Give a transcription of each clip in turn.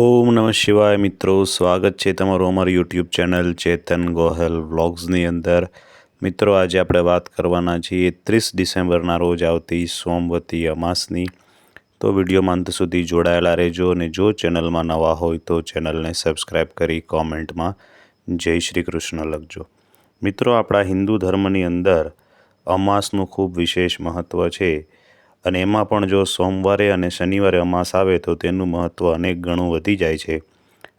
ઓમ નમઃ શિવાય મિત્રો. સ્વાગત છે તમારું અમારી યુટ્યુબ ચેનલ ચેતન ગોહેલ વ્લોગ્સની અંદર. મિત્રો, આજે આપણે વાત કરવાના છીએ ત્રીસ ડિસેમ્બરના રોજ આવતી સોમવતી અમાસની. તો વિડીયોમાં અંત સુધી જોડાયેલા રહેજો અને જો ચેનલમાં નવા હોય તો ચેનલને સબસ્ક્રાઈબ કરી કોમેન્ટમાં જય શ્રી કૃષ્ણ લખજો. મિત્રો, આપણા હિન્દુ ધર્મની અંદર અમાસનું ખૂબ વિશેષ મહત્ત્વ છે. અને એમાં પણ જો સોમવારે અને શનિવારે અમાસ આવે તો તેનું મહત્ત્વ અનેક ગણું વધી જાય છે.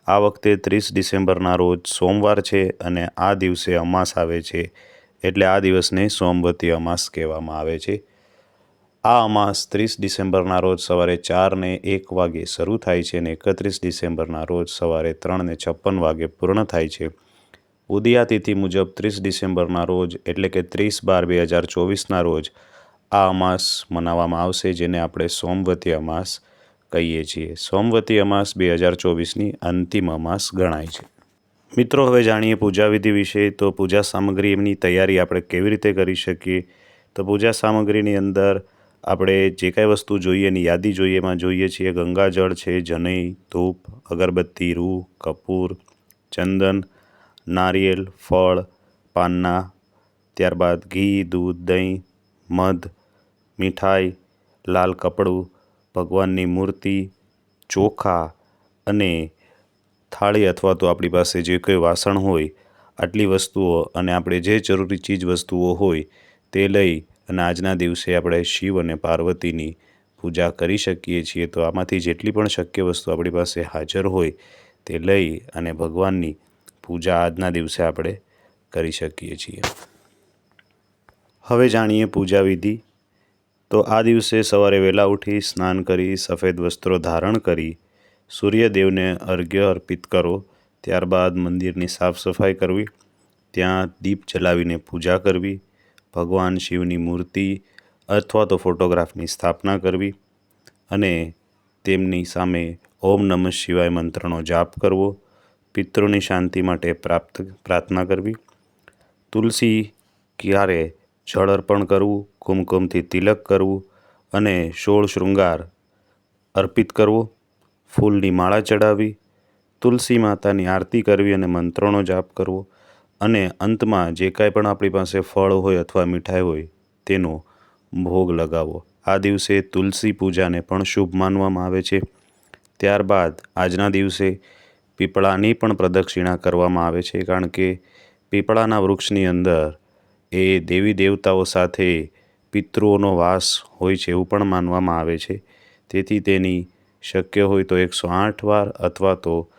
આ વખતે ત્રીસ ડિસેમ્બરના રોજ સોમવાર છે અને આ દિવસે અમાસ આવે છે. એટલે આ દિવસને સોમવતી અમાસ કહેવામાં આવે છે. આ અમાસ ત્રીસ ડિસેમ્બરના રોજ સવારે ચારને એક વાગે શરૂ થાય છે અને એકત્રીસ ડિસેમ્બરના રોજ સવારે ત્રણને છપ્પન વાગે પૂર્ણ થાય છે. ઉદયાતિથિ મુજબ ત્રીસ ડિસેમ્બરના રોજ એટલે કે ત્રીસ બાર બે હજાર ચોવીસના રોજ આ અમાસ મનાવવામાં આવશે, જેને આપણે સોમવતી અમાસ કહીએ છીએ. સોમવતી અમાસ બે હજાર ચોવીસની અંતિમ અમાસ ગણાય છે. મિત્રો, હવે જાણીએ પૂજાવિધિ વિશે. તો પૂજા સામગ્રી એમની તૈયારી આપણે કેવી રીતે કરી શકીએ? તો પૂજા સામગ્રીની અંદર આપણે જે કાંઈ વસ્તુ જોઈએ, એની યાદી જોઈએ, એમાં જોઈએ છીએ ગંગાજળ છે જનઈ ધૂપ, અગરબત્તી, રૂ, કપૂર, ચંદન, નારિયેલ, ફળ, પાનના, ત્યારબાદ ઘી, દૂધ, દહીં, મધ મીઠાઈ, લાલ કપડું, ભગવાનની મૂર્તિ, ચોખા અને થાળી અથવા તો આપણી પાસે જે કોઈ વાસણ હોય, આટલી વસ્તુઓ અને આપણે જે જરૂરી ચીજ વસ્તુઓ હોય તે લઈ અને આજના દિવસે આપણે શિવ અને પાર્વતીની પૂજા કરી શકીએ છીએ, તો આમાંથી જેટલી પણ શક્ય વસ્તુ આપણી પાસે હાજર હોય તે લઈ અને ભગવાનની પૂજા આજના દિવસે આપણે કરી શકીએ છીએ. હવે જાણીએ પૂજા વિધિ. તો આ દિવસે સવારે વહેલા ઉઠી સ્નાન કરી સફેદ વસ્ત્રો ધારણ કરી સૂર્યદેવને અર્ઘ્ય અર્પિત કરો. ત્યારબાદ મંદિરની સાફ સફાઈ કરવી. ત્યાં દીપ જલાવીને પૂજા કરવી. ભગવાન શિવની મૂર્તિ અથવા તો ફોટોગ્રાફની સ્થાપના કરવી અને તેમની સામે ઓમ નમઃ શિવાય મંત્રનો જાપ કરવો. પિતૃની શાંતિ માટે પ્રાપ્ત પ્રાર્થના કરવી. તુલસી ક્યારે જળ અર્પણ કરવું, કુમકુમથી તિલક કરવું અને સોળ શૃંગાર અર્પિત કરવો, ફૂલની માળા ચડાવવી તુલસી માતાની આરતી કરવી અને મંત્રોનો જાપ કરવો અને અંતમાં જે કાંઈ પણ આપણી પાસે ફળ હોય અથવા મીઠાઈ હોય તેનો ભોગ લગાવો આ દિવસે તુલસી પૂજાને પણ શુભ માનવામાં આવે છે. ત્યારબાદ આજના દિવસે પીપળાની પણ પ્રદક્ષિણા કરવામાં આવે છે કારણ કે પીપળાના વૃક્ષની અંદર એ દેવી દેવતાઓ સાથે પિતૃઓનો વાસ હોય છે એવું પણ માનવામાં આવે છે. તેથી તેની શક્ય હોય તો એકસો આઠ વાર અથવા તો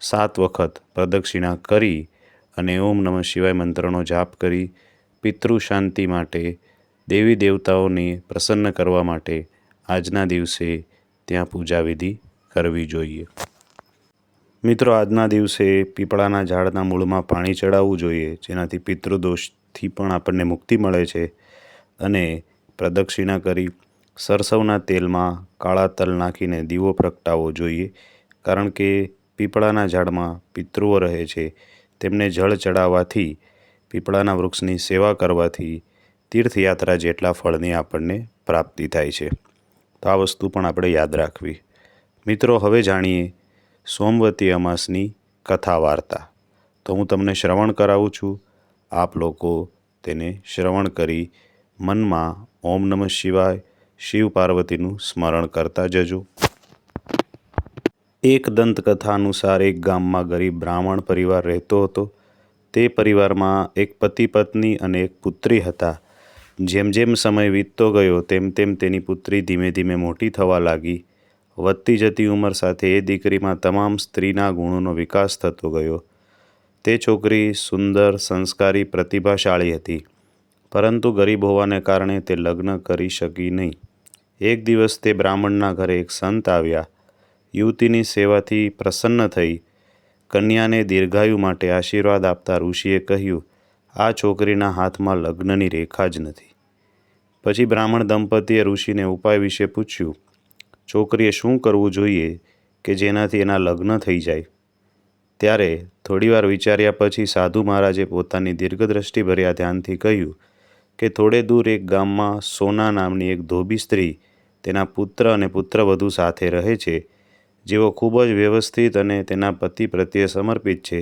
સાત વખત પ્રદક્ષિણા કરી અને ઓમ નમઃ શિવાય મંત્રનો જાપ કરી પિતૃ શાંતિ માટે દેવી દેવતાઓને પ્રસન્ન કરવા માટે આજના દિવસે ત્યાં પૂજા વિધિ કરવી જોઈએ. મિત્રો, આજના દિવસે પીપળાના ઝાડના મૂળમાં પાણી ચડાવવું જોઈએ, જેનાથી પિતૃદોષથી પણ આપણને મુક્તિ મળે છે. અને પ્રદક્ષિણા કરી સરસવના તેલમાં કાળા તલ નાખીને દીવો પ્રગટાવવો જોઈએ, કારણ કે પીપળાના ઝાડમાં પિતૃઓ રહે છે. તેમને જળ ચડાવવાથી, પીપળાના વૃક્ષની સેવા કરવાથી તીર્થયાત્રા જેટલા ફળની આપણને પ્રાપ્તિ થાય છે. તો આ વસ્તુ પણ આપણે યાદ રાખવી. મિત્રો, હવે જાણીએ સોમવતી અમાસની કથા વાર્તા તો હું તમને શ્રવણ કરાવું છું. આપ લોકો તેને શ્રવણ કરી મનમાં ઓમ નમઃ શિવાય શિવ પાર્વતીનું સ્મરણ કરતા જજો. એક દંતકથા અનુસાર એક ગામમાં ગરીબ બ્રાહ્મણ પરિવાર રહેતો હતો. તે પરિવારમાં એક પતિ પત્ની અને એક પુત્રી હતા. જેમ જેમ સમય વીતતો ગયો તેમ તેમ તેની પુત્રી ધીમે ધીમે મોટી થવા લાગી. વધતી જતી ઉંમર સાથે એ દીકરીમાં તમામ સ્ત્રીના ગુણોનો વિકાસ થતો ગયો. તે છોકરી સુંદર, સંસ્કારી, પ્રતિભાશાળી હતી. પરંતુ ગરીબ હોવાને કારણે તે લગ્ન કરી શકી નહીં. એક દિવસ તે બ્રાહ્મણના ઘરે એક સંત આવ્યા. યુવતીની સેવાથી પ્રસન્ન થઈ. કન્યાને દીર્ઘાયુ માટે આશીર્વાદ આપતા ઋષિએ કહ્યું, આ છોકરીના હાથમાં લગ્નની રેખા જ નથી. પછી બ્રાહ્મણ દંપતીએ ઋષિને ઉપાય વિશે પૂછ્યું, છોકરીએ શું કરવું જોઈએ કે જેનાથી એના લગ્ન થઈ જાય? ત્યારે થોડીવાર વિચાર્યા પછી સાધુ મહારાજે પોતાની દીર્ઘદ્રષ્ટિ ભર્યા ધ્યાનથી કહ્યું કે થોડે દૂર એક ગામમાં સોના નામની એક ધોબી સ્ત્રી તેના પુત્ર અને પુત્રવધુ સાથે રહે છે, જેઓ ખૂબ જ વ્યવસ્થિત અને તેના પતિ પ્રત્યે સમર્પિત છે.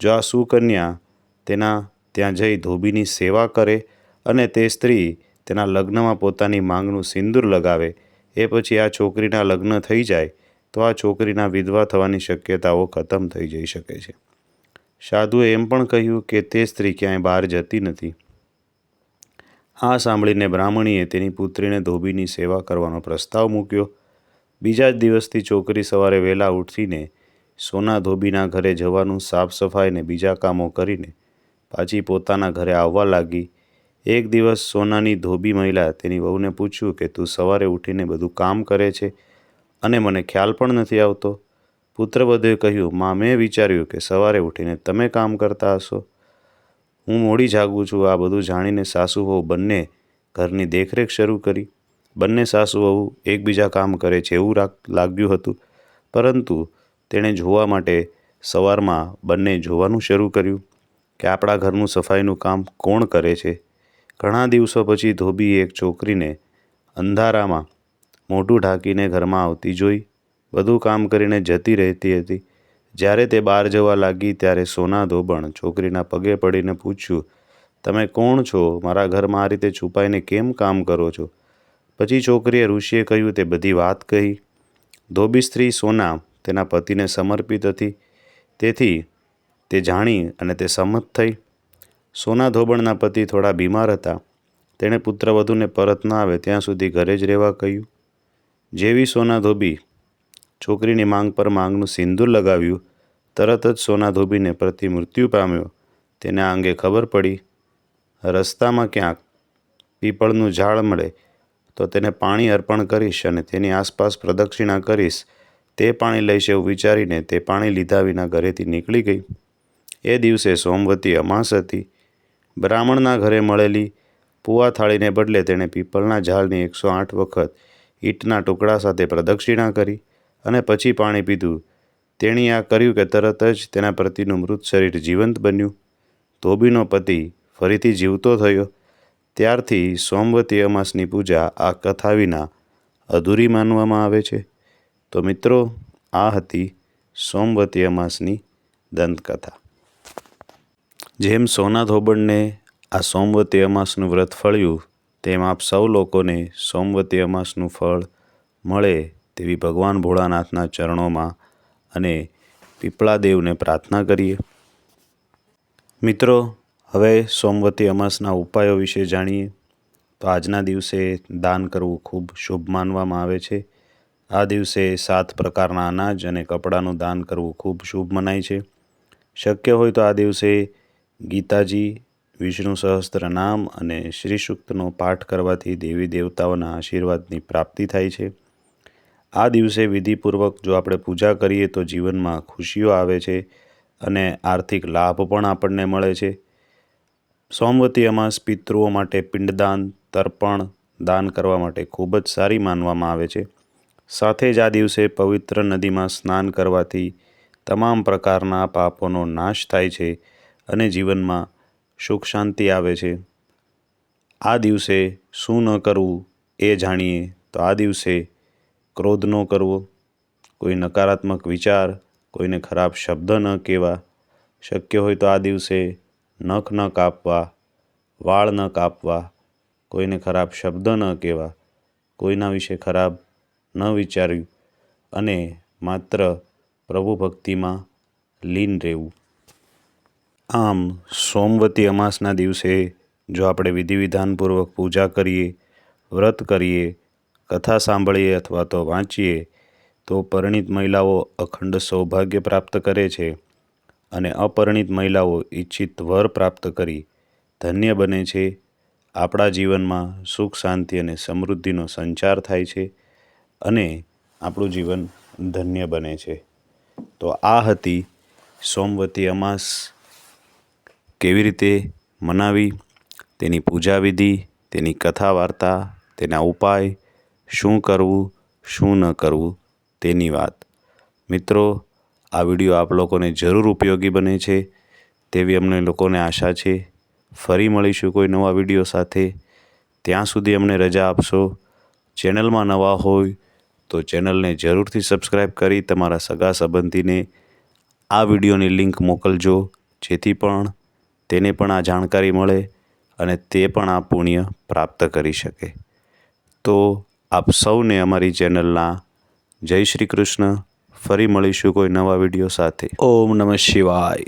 જો આ સુકન્યા તેના ત્યાં જઈ ધોબીની સેવા કરે અને તે સ્ત્રી તેના લગ્નમાં પોતાની માંગનું સિંદૂર લગાવે, એ પછી આ છોકરીના લગ્ન થઈ જાય તો આ છોકરીના વિધવા થવાની શક્યતાઓ ખતમ થઈ જઈ શકે છે. સાધુએ એમ પણ કહ્યું કે તે સ્ત્રી ક્યાંય બહાર જતી નથી. આ સાંભળીને બ્રાહ્મણીએ તેની પુત્રીને ધોબીની સેવા કરવાનો પ્રસ્તાવ મૂક્યો. બીજા જ દિવસથી છોકરી સવારે વહેલા ઉઠીને સોના ધોબીના ઘરે જવાનું સાફ સફાઈને બીજા કામો કરીને પાછી પોતાના ઘરે આવવા લાગી. એક દિવસ સોનાની ધોબી મહિલા તેની વહુને પૂછ્યું કે તું સવારે ઉઠીને બધું કામ કરે છે? અને મને ખ્યાલ પણ નથી આવતો. પુત્રવધુએ કહ્યું, માં, મેં વિચાર્યું કે સવારે ઉઠીને તમે કામ કરતા હશો. હું મોડી જાગું છું. આ બધું જાણીને સાસુ વહુ બંને ઘરની દેખરેખ શરૂ કરી. બંને સાસુ વહુ એકબીજા કામ કરે છે એવું લાગ્યું હતું. પરંતુ તેણે જોવા માટે સવારમાં બંને જોવાનું શરૂ કર્યું કે આપણા ઘરનું સફાઈનું કામ કોણ કરે છે. ઘણા દિવસો પછી ધોબીએ એક છોકરીને અંધારામાં મોઢું ઢાંકીને ઘરમાં આવતી જોઈ. બધું કામ કરીને જતી રહેતી હતી. જ્યારે તે બહાર જવા લાગી ત્યારે સોના ધોબણ છોકરીના પગે પડીને પૂછ્યું, તમે કોણ છો? મારા ઘરમાં આ રીતે છુપાઈને કેમ કામ કરો છો? પછી છોકરીએ ઋષિએ કહ્યું, તે બધી વાત કહી. ધોબી સ્ત્રી સોના તેના પતિને સમર્પિત હતી. તેથી તે જાણી અને તે સંમત થઈ. સોના ધોબણના પતિ થોડા બીમાર હતા. તેણે પુત્રવધૂને પરત ન આવે ત્યાં સુધી ઘરે જ રહેવા કહ્યું. જેવી સોના ધોબી છોકરીની માંગ પર માંગનું સિંદૂર લગાવ્યું, તરત જ સોના ધોબીને પ્રતિ મૃત્યુ પામ્યો. તેને આ અંગે ખબર પડી. રસ્તામાં ક્યાંક પીપળનું ઝાડ મળે, તો તેને પાણી અર્પણ કરીશ અને તેની આસપાસ પ્રદક્ષિણા કરીશ. તે પાણી લઈશ એવું વિચારીને તે પાણી લીધા વિના ઘરેથી નીકળી ગઈ. એ દિવસે સોમવતી અમાસ હતી. બ્રાહ્મણના ઘરે મળેલી પુવા થાળીને બદલે તેણે પીપળના ઝાડની એકસો આઠ વખત ઈંટના ટુકડા સાથે પ્રદક્ષિણા કરી અને પછી પાણી પીધું. તેણી આ કર્યું કે તરત જ તેના પતિનું મૃત શરીર જીવંત બન્યું. ધોબીનો પતિ ફરીથી જીવતો થયો. ત્યારથી સોમવતી અમાસની પૂજા આ કથા વિના અધૂરી માનવામાં આવે છે. તો મિત્રો, આ હતી સોમવતી અમાસની દંતકથા. જેમ સોના ધોબણને આ સોમવતી અમાસનું વ્રત ફળ્યું તેમ આપ સૌ લોકોને સોમવતી અમાસનું ફળ મળે તેવી ભગવાન ભોળાનાથના ચરણોમાં અને પીપળાદેવને પ્રાર્થના કરીએ. મિત્રો, હવે સોમવતી અમાસના ઉપાયો વિશે જાણીએ. તો આજના દિવસે દાન કરવું ખૂબ શુભ માનવામાં આવે છે. આ દિવસે સાત પ્રકારના અનાજ અને કપડાનું દાન કરવું ખૂબ શુભ મનાય છે. શક્ય હોય તો આ દિવસે ગીતાજી વિષ્ણુ સહસ્ત્ર નામ અને શ્રી સૂક્તનો પાઠ કરવાથી દેવી દેવતાઓના આશીર્વાદની પ્રાપ્તિ થાય છે. આ દિવસે વિધિપૂર્વક જો આપણે પૂજા કરીએ તો જીવનમાં ખુશીઓ આવે છે અને આર્થિક લાભ પણ આપણને મળે છે. સોમવતી અમાસ પિતૃઓ માટે પિંડદાન, તર્પણ, દાન કરવા માટે ખૂબ જ સારી માનવામાં આવે છે. સાથે જ આ દિવસે પવિત્ર નદીમાં સ્નાન કરવાથી તમામ પ્રકારના પાપોનો નાશ થાય છે અને જીવનમાં સુખ શાંતિ આવે છે. આ દિવસે શું ન કરવું એ જાણીએ તો આ દિવસે ક્રોધ ન કરવો. કોઈ નકારાત્મક વિચાર, કોઈને ખરાબ શબ્દ ન કહેવા. શક્ય હોય તો આ દિવસે નખ ન કાપવા, વાળ ન કાપવા, કોઈને ખરાબ શબ્દ ન કહેવા, કોઈના વિશે ખરાબ ન વિચાર્યું અને માત્ર પ્રભુ ભક્તિમાં લીન રહેવું. આમ, સોમવતી અમાસના દિવસે જો આપણે વિધિ વિધાનપૂર્વક પૂજા કરીએ, વ્રત કરીએ, કથા સાંભળીએ અથવા તો વાંચીએ, તો પરિણિત મહિલાઓ અખંડ સૌભાગ્ય પ્રાપ્ત કરે છે અને અપરિણિત મહિલાઓ ઈચ્છિત વર પ્રાપ્ત કરી ધન્ય બને છે. આપણા જીવનમાં સુખ, શાંતિ અને સમૃદ્ધિનો સંચાર થાય છે અને આપણું જીવન ધન્ય બને છે. તો આ હતી સોમવતી અમાસ કેવી રીતે મનાવી, તેની પૂજા વિધિ, તેની કથા વાર્તા, તેના ઉપાય, શું કરવું, શું ન કરવું, તેની વાત. મિત્રો, આ વીડિયો આપ લોકોને જરૂર ઉપયોગી બને છે તેવી અમને લોકોને આશા છે. ફરી મળીશું કોઈ નવા વીડિયો સાથે. ત્યાં સુધી અમને રજા આપશો. ચેનલમાં નવા હોય તો ચેનલને જરૂરથી સબસ્ક્રાઈબ કરી તમારા સગા સંબંધીને આ વિડીયોની લિંક મોકલજો. જેથી પણ તેને પણ આ જાણકારી મળે અને તે પણ આ પુણ્ય પ્રાપ્ત કરી શકે. તો આપ સૌને અમારી ચેનલના જય શ્રી કૃષ્ણ. ફરી મળીશું કોઈ નવા વીડિયો સાથે. ઓમ નમઃ શિવાય.